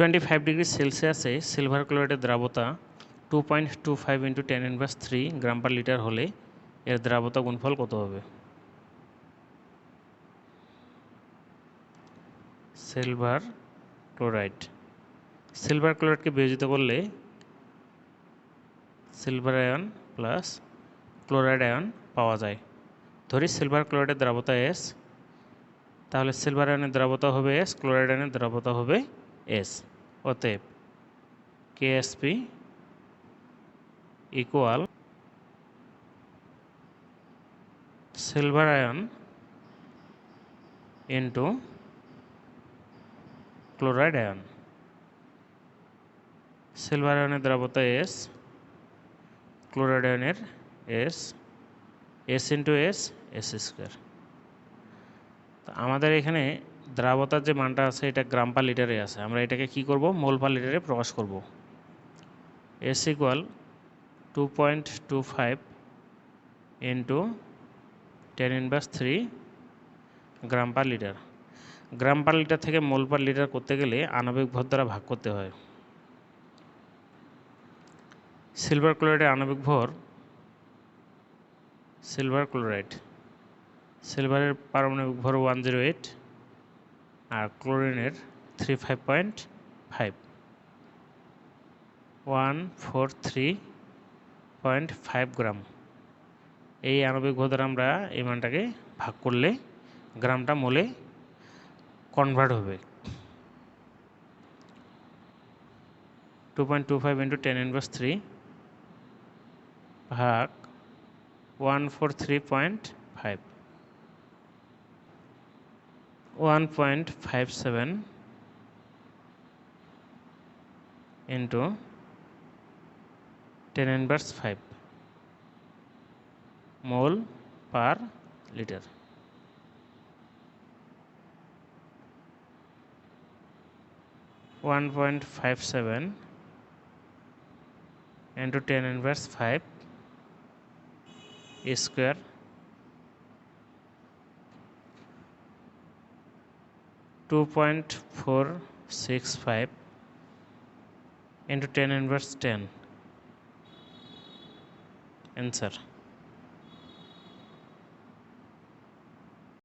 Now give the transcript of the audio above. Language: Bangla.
টোয়েন্টি ফাইভ ডিগ্রি সেলসিয়াসে silver ক্লোরাইডের দ্রাবতা two point two five into ten inverse three gram per litre হলে এর দ্রাবতা গুণফল কত হবে? সিলভার ক্লোরাইড সিলভার ক্লোরাইডকে বিয়োজিত করলে silver ion plus chloride ion পাওয়া যায়। ধরি সিলভার ক্লোরাইডের দ্রাবতা এস তাহলে সিলভার আয়নের দ্রাবতা হবে এস ক্লোরাইড আয়নের দ্রাবতা হবে এস। অতএব KSP equal silver ion into chloride ion silver আয়নের দ্রাবতা এস ক্লোরাইড আয়নের S S into S S square আমাদের এখানে দ্রাবতার যে মানটা আছে, এটা গ্রাম পার লিটারে আছে। আমরা এটাকে কি করব? মোল পার লিটারে প্রকাশ করব। S equal two point two five into ten inverse three gram per litre. Gram per litre থেকে মোল পার লিটার করতে গেলে আণবিক ভর দ্বারা ভাগ করতে হয়। সিলভার ক্লোরাইডের আণবিক ভর সিলভার ক্লোরাইড। সিলভারের পারমাণবিক ভর ওয়ান জিরো এইট আর ক্লোরিনের three five point five. One, four, three point five gram. এই আণবিক ভর আমরা এই মানটাকে ভাগ করলে গ্রামটা মোলে কনভার্ট হবে। Two point two five into ten inverse three ভাগ one four three point five one point five seven into ten inverse five mole per litre one point five seven into ten inverse five square two point four six five into ten inverse ten answer